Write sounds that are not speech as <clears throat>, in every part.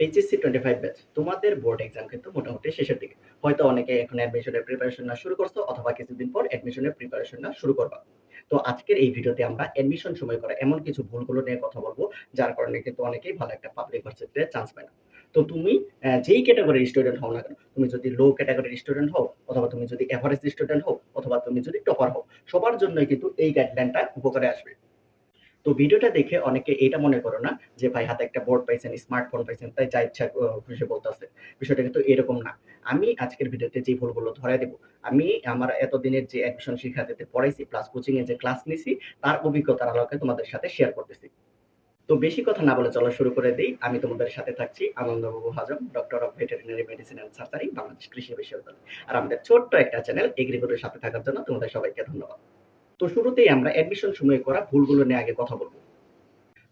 HSC twenty five batch তোমাদের board exam কিন্তু মোটামুটি শেষের দিকে। হয়তো অনেকে এখন অ্যাডমিশনের প্রিপারেশন না শুরু করছ অথবা কিছুদিন পর অ্যাডমিশনের প্রিপারেশন না শুরু করবা। তো আজকের এই ভিডিওতে আমরা অ্যাডমিশন সময় করা এমন কিছু ভুলগুলো নিয়ে কথা বলব, যার কারণে কিন্তু অনেকেই ভালো একটা পাবলিক ভার্সিটিতে চান্স পায় না। তো তুমি যেই ক্যাটাগরির স্টুডেন্ট হও না কেন, তুমি যদি লো ক্যাটাগরির স্টুডেন্ট হও, অথবা তুমি যদি এভারেজ স্টুডেন্ট হও, অথবা তুমি যদি টপার হও, সবার জন্যই কিন্তু এই গাইডলাইনটা উপকারে আসবে। তো ভিডিওটা দেখে অনেকে এটা মনে করো না যে, ভাই, হাতে একটা বোর্ড পাইছেন স্মার্টফোন পাইছেন, তাই যা ইচ্ছা খুশি বলতেছে। বিষয়টা কিন্তু এরকম না। আমি আজকের ভিডিওতে যে ভুলগুলো ধরে দেব, আমি আমার এতদিনের যে অ্যাডমিশন শিক্ষাতে পড়াইছি প্লাস কোচিং এ যে ক্লাস নিছি, তার অভিজ্ঞতার আলোকে তোমাদের সাথে শেয়ার করতেছি। তো বেশি কথা না বলে চলো শুরু করে দিই। আমি তোমাদের সাথে থাকছি Anandababu Hajam doctor of veterinary medicine and surgery Bangladesh কৃষি বিশ্ববিদ্যালয়। আর আমাদের ছোট্ট একটা চ্যানেল এগ্রিগুলোর সাথে থাকার জন্য তোমাদের সবাইকে ধন্যবাদ। তো শুরুতেই আমরা অ্যাডমিশন সময়ে করা ভুলগুলো নিয়ে আগে কথা বলব।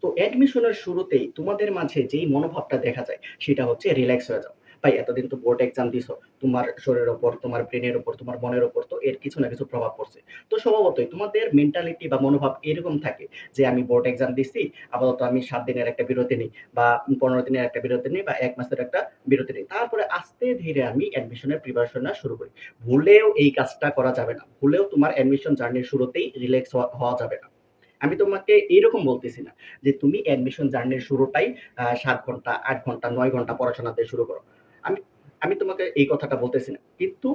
তো অ্যাডমিশনের শুরুতেই তোমাদের মাঝে যেই মনোভাবটা দেখা যায়, সেটা হচ্ছে রিল্যাক্স হয়ে যাও ভাই, এতদিন তো বোর্ড এক্সাম দিছো, তোমার শরীরের ওপর, তোমার ব্রেনের ওপর, তোমার মনের ওপর তো এর কিছু না কিছু প্রভাব পড়ছে। তো স্বভাবতই তোমাদের মেন্টালিটি বা মনোভাব এরকম থাকে যে আমি বোর্ড এক্সাম দিচ্ছি আপাতত আমি সাত দিনের একটা বিরতি নিই বা পনেরো দিনের একটা বিরতি নিই বা এক মাসের একটা বিরতি নিই। তারপরে আস্তে ধীরে আমি অ্যাডমিশনের প্রিপারেশন শুরু করি। ভুলেও এই কাজটা করা যাবে না। ভুলেও তোমার অ্যাডমিশন জার্নির শুরুতেই রিল্যাক্স হওয়া যাবে না। আমি তোমাকে এইরকম বলতেছি না যে তুমি অ্যাডমিশন জার্নির শুরুটাই সাত ঘণ্টা, আট ঘণ্টা, নয় ঘণ্টা পড়াশোনাতে শুরু করো। আমি আমি তোমাকে এই কথাটা বলতেছি না। কিন্তু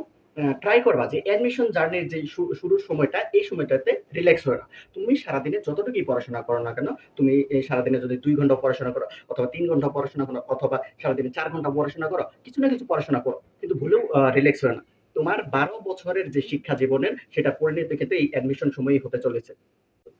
ট্রাই করবা যে অ্যাডমিশন জার্নির যে শুরুর সময়টা, এই সময়টাতে রিল্যাক্স হয় না তুমি সারাদিনে যতটুকুই পড়াশোনা করো না কেন, তুমি সারাদিনে যদি দুই ঘণ্টা পড়াশোনা করো, অথবা তিন ঘণ্টা পড়াশোনা করো, অথবা সারাদিনে চার ঘণ্টা পড়াশোনা করো, কিছু না কিছু পড়াশোনা করো, কিন্তু ভুলেও রিল্যাক্স হয় না তোমার বারো বছরের যে শিক্ষা জীবনের, সেটা পরিণত কিন্তু এই অ্যাডমিশন সময়ই হতে চলেছে।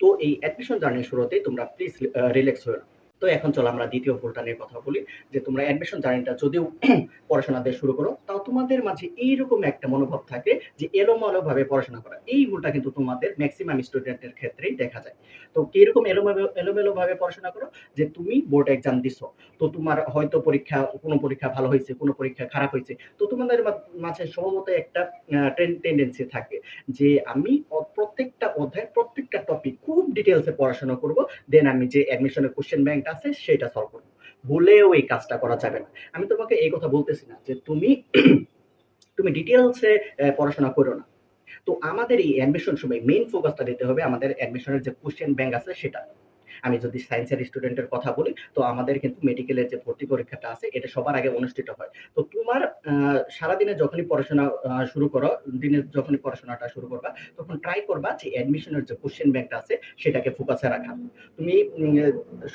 তো এই অ্যাডমিশন জার্নির শুরুতেই তোমরা প্লিজ রিল্যাক্স হয়ে নাও। তো এখন চলো আমরা দ্বিতীয় ভুলটা নিয়ে কথা বলি, যে তোমরা অ্যাডমিশন জার্নিটা যদিও <clears throat> পড়াশোনা দিয়ে শুরু করো, তাও তোমাদের মাঝে এইরকম একটা মনোভাব থাকে যে এলোমেলো ভাবে পড়াশোনা করা। এই ভুলটা কিন্তু তোমাদের ম্যাক্সিমাম স্টুডেন্টের ক্ষেত্রেই দেখা যায়। তো কীরকম এলোমেলো এলোমেলো ভাবে পড়াশোনা করো? যে তুমি বোর্ড এক্সাম দিছো, তো তোমার হয়তো পরীক্ষা, কোনো পরীক্ষা ভালো হয়েছে, কোনো পরীক্ষা খারাপ হয়েছে, তো তোমাদের মাঝে স্বভাবত একটা টেন্ডেন্সি থাকে যে আমি প্রত্যেকটা অধ্যায় প্রত্যেকটা টপিক খুব ডিটেলসে পড়াশোনা করব দেন আমি যে অ্যাডমিশনের কোশ্চেন ব্যাংক আছে সেটা সলভ করব। ভুলেও এই কাজটা করা যাবে না। আমি তোমাকে এই কথা বলতেছি না যে তুমি <clears throat> তুমি ডিটেলসে পড়াশোনা করো না। তো আমাদের এই অ্যাডমিশন সময় মেইন ফোকাসটা দিতে হবে আমাদের অ্যাডমিশনের যে কোশ্চেন ব্যাংক আছে সেটা। আমি যদি সায়েন্সের স্টুডেন্টের কথা বলি, তো আমাদের কিন্তু মেডিকেলের যে ভর্তি পরীক্ষাটা আছে, এটা সবার আগে অনুষ্ঠিত হয়। তো তোমার সারাদিনে যখনই পড়াশোনা শুরু করো, দিনে যখনই পড়াশোনাটা শুরু করবা, তখন ট্রাই করবা যে অ্যাডমিশনের যে কোশ্চেন ব্যাংকটা আছে, সেটাকে ফোকাসে রাখা। তুমি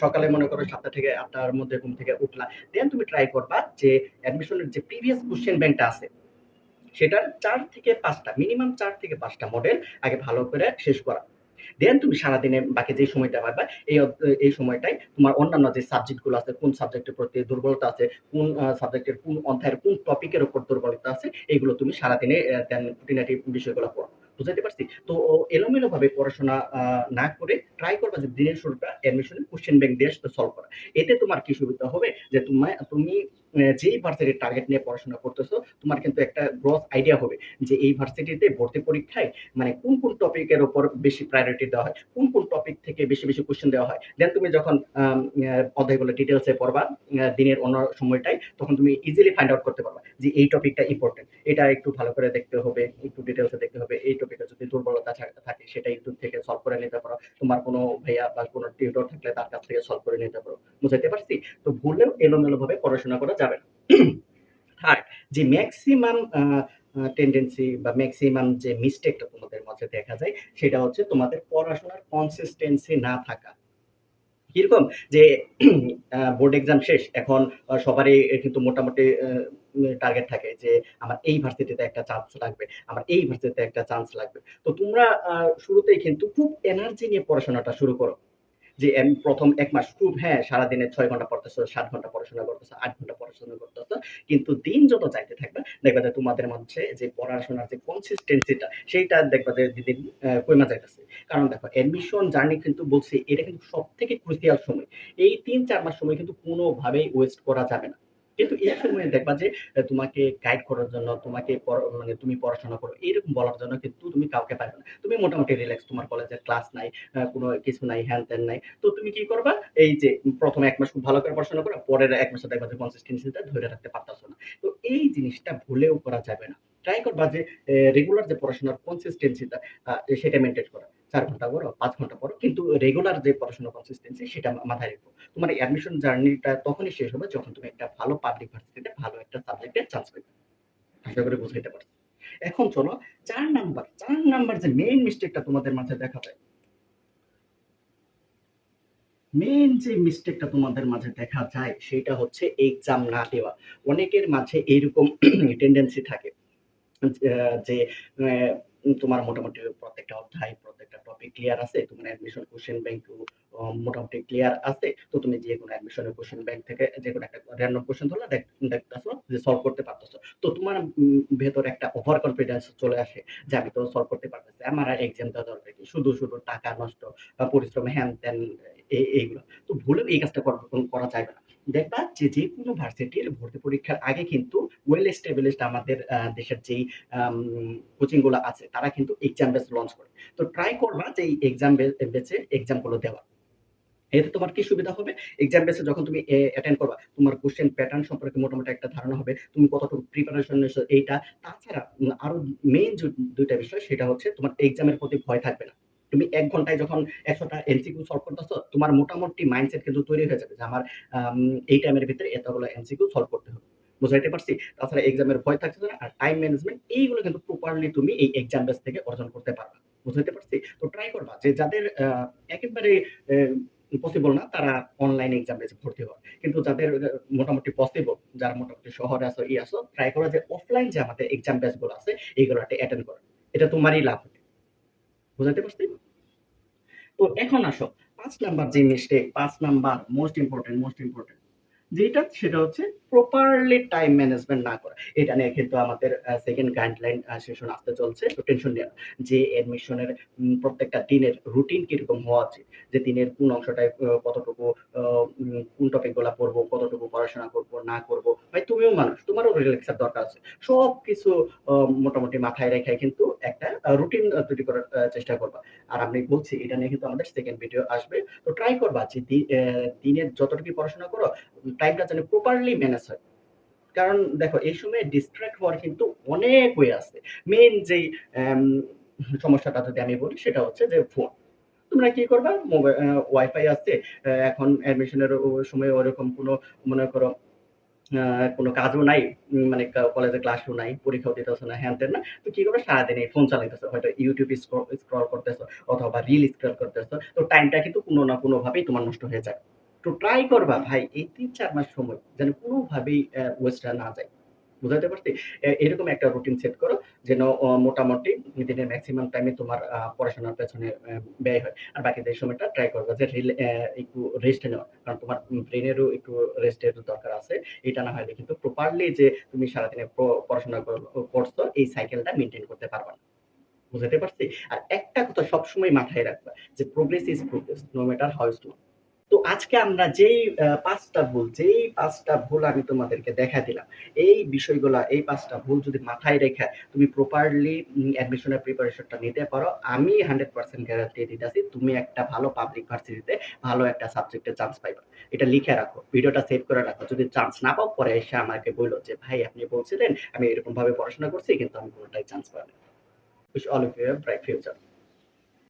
সকালে মনে করো সাতটা থেকে আটটার মধ্যে ঘুম থেকে উঠলা দেন তুমি ট্রাই করবা যে অ্যাডমিশনের যে প্রিভিয়াস কোশ্চেন ব্যাংকটা আছে, সেটার চার থেকে পাঁচটা মিনিমাম চার থেকে পাঁচটা মডেল আগে ভালো করে শেষ করা। দেন তুমি সারাদিনে বাকি যে সময়টা পাবা এই এই সময়টাই তোমার অন্যান্য যে সাবজেক্টগুলো আছে, কোন সাবজেক্টের প্রতি দুর্বলতা আছে, কোন সাবজেক্টের কোন অধ্যায়ের কোন টপিকের উপর দুর্বলতা আছে এগুলো তুমি সারাদিনে দেন খুঁটিনাটি বিষয়গুলো পড়ো। বুঝাতে পারছি? তো এলোমেলো ভাবে পড়াশোনা না করে ট্রাই করবা যে দিনের শুরুটা অ্যাডমিশনের কোশ্চেন ব্যাংক দিয়ে সলভ করা। এতে তোমার কি সুবিধা হবে? যে তোমার তুমি যেই ভার্সিটির টার্গেট নিয়ে পড়াশোনা করতেছো, তোমার কিন্তু একটা গ্রস আইডিয়া হবে যে এই ভার্সিটিতে ভর্তি পরীক্ষায় মানে কোন কোন টপিকের উপর বেশি প্রায়োরিটি দেওয়া হয়, কোন কোন টপিক থেকে বেশি বেশি কোশ্চেন দেওয়া হয়। দেন তুমি যখন অধ্যায়গুলো ডিটেলসে পড়বা দিনের অন্য সময়টাই তখন তুমি ইজিলি ফাইন্ড আউট করতে পারবা যে এই টপিকটা ইম্পর্টেন্ট এটা একটু ভালো করে দেখতে হবে, একটু ডিটেলসে দেখতে হবে, এই টপিকে যদি দুর্বলতা থাকে সেটা ইউটিউব থেকে সলভ করে নিতে পারো। তোমার কোনো ভাইয়া বা কোনো টিউটর থাকলে তার কাছ থেকে সলভ করে নিতে পারো। বুঝাইতে পারছি? তো ভুলেও এলোমেলো ভাবে পড়াশোনা করা যাবে থার্ড যে ম্যাক্সিমাম টেন্ডেন্সি বা ম্যাক্সিমাম যে মিস্টেকটা তোমাদের মাঝে দেখা যায়, সেটা হচ্ছে তোমাদের পড়াশোনার কনসিস্টেন্সি না থাকা। কীরকম? যে বোর্ড এক্সাম শেষ, এখন সবারই কিন্তু মোটামুটি টার্গেট থাকে যে, আমার এই ভার্সিটিতে একটা চান্স লাগবে, আমার এই ভার্সিটিতে একটা চান্স লাগবে। তো তোমরা শুরুতেই কিন্তু খুব এনার্জি নিয়ে পড়াশোনাটা শুরু করো। যে প্রথম এক মাস খুব হ্যাঁ সারাদিনে ছয় ঘণ্টা পড়তেছো, সাত ঘণ্টা পড়াশোনা করতেছো, আট ঘণ্টা পড়াশোনা করতেছো, কিন্তু দিন যত যাইতে থাকবে, দেখবা যে তোমাদের মধ্যে যে পড়াশোনার যে কনসিস্টেন্সিটা সেইটা দেখবা যে দিন কমে যাইতেছে। কারণ দেখো অ্যাডমিশন জার্নি কিন্তু বলছি, এটা কিন্তু সব থেকে ক্রুসিয়াল সময়। এই তিন, চার মাস সময় কিন্তু কোনোভাবেই ওয়েস্ট করা যাবে না। কিন্তু এই সময়ে দেখবা যে তোমাকে গাইড করার জন্য, তোমাকে মানে তুমি পড়াশোনা করো, এরকম বলার জন্য কিন্তু তুমি কাউকে পাইবা না। তুমি মোটামুটি রিল্যাক্স, তোমার কলেজের ক্লাস নাই, কোনো কিছু নাই, হ্যান-ত্যান নাই। তো তুমি কি করবা? এই যে ১ম ১ মাস খুব ভালো করে পড়াশোনা করো, পরের এক মাসে দেখবা যে consistency টা ধইরা রাখতে পারতাছ না। তো এই জিনিসটা ভুলেও করা যাবে না। ট্রাই করবা যে রেগুলার যে পড়াশোনার consistency টা আ সেটা মেইনটেইন করা। ৪ ঘণ্টা পড়ো, ৫ ঘণ্টা পড়ো। কিন্তু রেগুলার যে পড়াশোনার consistency সেটা মাথায় রেখো। তোমার অ্যাডমিশন জার্নি টা তখনই শেষ হবে যখন তুমি একটা ভালো পাবলিক ভার্সিটিতে ভালো একটা সাবজেক্টে চান্স পাইবা। আশা করি বুঝাইতে পারছি। এখন চলো ৪ নাম্বার, ৪ নাম্বার যে মেইন মিস্টেক টা তোমাদের মাঝে দেখা যায় মেইন যে মিস্টেকটা তোমাদের মাঝে দেখা যায় সেটা হচ্ছে এক্সাম না দেওয়া। অনেকের মাঝে এইরকম টেনডেন্সি <clears throat> থাকে যে তোমার মোটামুটি প্রত্যেকটা অধ্যায়, প্রত্যেকটা টপিক ক্লিয়ার আছে। তোমার অ্যাডমিশন কোয়েশ্চেন ব্যাংক মোটামুটি ক্লিয়ার আছে। তো তুমি যেকোনো অ্যাডমিশনের কোয়েশ্চেন ব্যাংক থেকে যেকোনো একটা র‍্যান্ডম কোয়েশ্চেন ধরলা দেখ দেখতাছো যে সলভ করতে পারতেছো তো তোমার ভেতর একটা ওভার কনফিডেন্স চলে আসে যে আমি তো সলভ করতে পারতেছি। আমার আর এক্সাম দেওয়া দরকার কি? শুধু, শুধু টাকা নষ্ট, বা পরিশ্রম হ্যান-ত্যান এ এইগুলা। তো ভুলেও এই কাজটা করা যাবে না। দেখবা যে যেকোনো ভার্সিটির ভর্তি পরীক্ষার আগে কিন্তু ওয়েল এস্টাবলিশড আমাদের দেশের যেই আম কোচিংগুলা আছে তারা কিন্তু এক্সাম বেস লঞ্চ করে। তো ট্রাই করবা যে এক্সাম বে বেচে এক্সামগুলো দেওয়া। এতে তোমার কি সুবিধা হবে? এক্সাম বেসে যখন তুমি অ্যাটেন্ড করবা, তোমার কোশ্চেন প্যাটার্ন সম্পর্কে মোটামুটি একটা ধারণা হবে। তুমি কতটুকু প্রিপারেশন নিছো এইটা। তাছাড়া আরও মেইন যে ২ টা বিষয় সেটা হচ্ছে তোমার এক্সামের প্রতি ভয় থাকবে না। তুমি ১ ঘন্টায় যখন ১০০ টা এমসিকিউ সলভ করতেছ, তোমার মোটামুটি মাইন্ডসেট কিন্তু তৈরি হয়ে যাবে যে আমার এই টাইমের ভিতরে এতগুলো এমসিকিউ সলভ করতে হবে। বুঝাইতে পারছি? তাছাড়া এক্সামের ভয় থাকতেছে না। আর টাইম ম্যানেজমেন্ট এইগুলো কিন্তু প্রপারলি তুমি এই এক্সাম বেস থেকে অর্জন করতে পারবা। বুঝাইতে পারছি? তো ট্রাই করবা যে যাদের একেবারে পসিবল না তারা অনলাইন এক্সাম বেসে ভর্তি হওয়া। কিন্তু যাদের মোটামুটি পসিবল, যারা মোটামুটি শহরে আছো, ই আছো, ট্রাই করো যে অফলাইন যে আমাদের এক্সাম বেসগুলো আছে এগুলাতে অ্যাটেন্ড করা। এটা তোমারই লাভ হবে। বুঝাইতে পারছি? তো এখন আসো পাঁচ নাম্বার যে মিস্টেক, পাঁচ number most important, most important যেটা সেটা হচ্ছে প্রপারলি টাইম ম্যানেজমেন্ট না করা। এটা নিয়ে কিন্তু আমাদের সেকেন্ড 2nd গাইডলাইন সেশন আসতে চলছে। তো টেনশন নিও না। যে অ্যাডমিশনের প্রত্যেকটা দিনের রুটিন কীরকম হওয়া উচিত। যে দিনের কোন অংশটায় কতটুকু কোন টপিকগুলা পড়ব, কতটুকু পড়াশোনা করব, না করব। ভাই তুমিও মানুষ, তোমারও রিল্যাক্সের দরকার আছে। সবকিছু আ মোটামুটি মাথায় রেখে কিন্তু একটা রুটিন তৈরি করার চেষ্টা করবা। আর আমি বলছি এটা নিয়ে কিন্তু আমাদের সেকেন্ড ভিডিও আসবে। তো ট্রাই করবা যে দিনের যতটুকুই পড়াশোনা করো, টাইমটা যেন প্রপারলি ম্যানেজ হয়। কারণ দেখো এই সময় ডিস্ট্রাক্ট হওয়ার কিন্তু অনেক ওয়ে আছে। মেইন যেই সমস্যাটা যদি আমি বলি সেটা হচ্ছে যে ফোন। তোমরা কি করবা? মোবাইল ওয়াইফাই আছে। এখন অ্যাডমিশনের সময় ওরকম কোনো মনে করো কোনো কাজও নাই। মানে কলেজে ক্লাসও নাই, পরীক্ষাও দিতেছো না, হ্যান-ত্যান না। তো কি করে সারাদিন এই ফোন চালাইতেছো। হয়তো ইউটিউব স্ক্রল করতেছো অথবা রিল স্ক্রল করতেছো। তো টাইমটা কিন্তু কোনো না কোনোভাবেই তোমার নষ্ট হয়ে যায়। তো ট্রাই করবা ভাই এই ৩-৪ মাস সময় যেন কোনোভাবেই ওয়েস্ট না যায়। বুঝাইতে পারছি? এরকম একটা রুটিন সেট করো যেন মোটামুটি দিনের মেক্সিমাম টাইমে তোমার পড়াশোনার পেছনে ব্যয় হয়। আর বাকি যে সময়টা ট্রাই করবা যে একটু রেস্ট নেওয়া। কারণ তোমার উম ব্রেইনেরও একটু রেস্টের দরকার আছে। এটা না হলে কিন্তু প্রপারলি যে তুমি সারাদিনে পড়াশোনা কর করছ, এই সাইকেলটা মেনটেন করতে পারবা না। বুঝাইতে পারছি? আর একটা কথা সবসময় মাথায় রাখবা যে progress is progress no matter how slow. তো আজকে আমরা যেই আ ৫ টা ভুল, যেই ৫ টা ভুল আমি তোমাদেরকে দেখায় দিলাম। এই বিষয়গুলা, এই ৫ টা ভুল যদি মাথায় রেখে তুমি প্রপারলি অ্যাডমিশনের প্রিপারেশনটা নিতে পারো, আমি 100% গ্যারান্টি দিতেছি তুমি একটা ভালো পাবলিক ভার্সিটিতে ভালো একটা সাবজেক্টে চান্স পাইবা। এটা লিখে রাখো। ভিডিওটা সেভ করে রাখো। যদি চান্স না পাও পরে এসে আমাকে বইলো যে ভাই আপনি বলছিলেন আমি এরকমভাবে পড়াশোনা করছি কিন্তু আমি কোনটাই চান্স পাই নাই। Wish all of you bright future.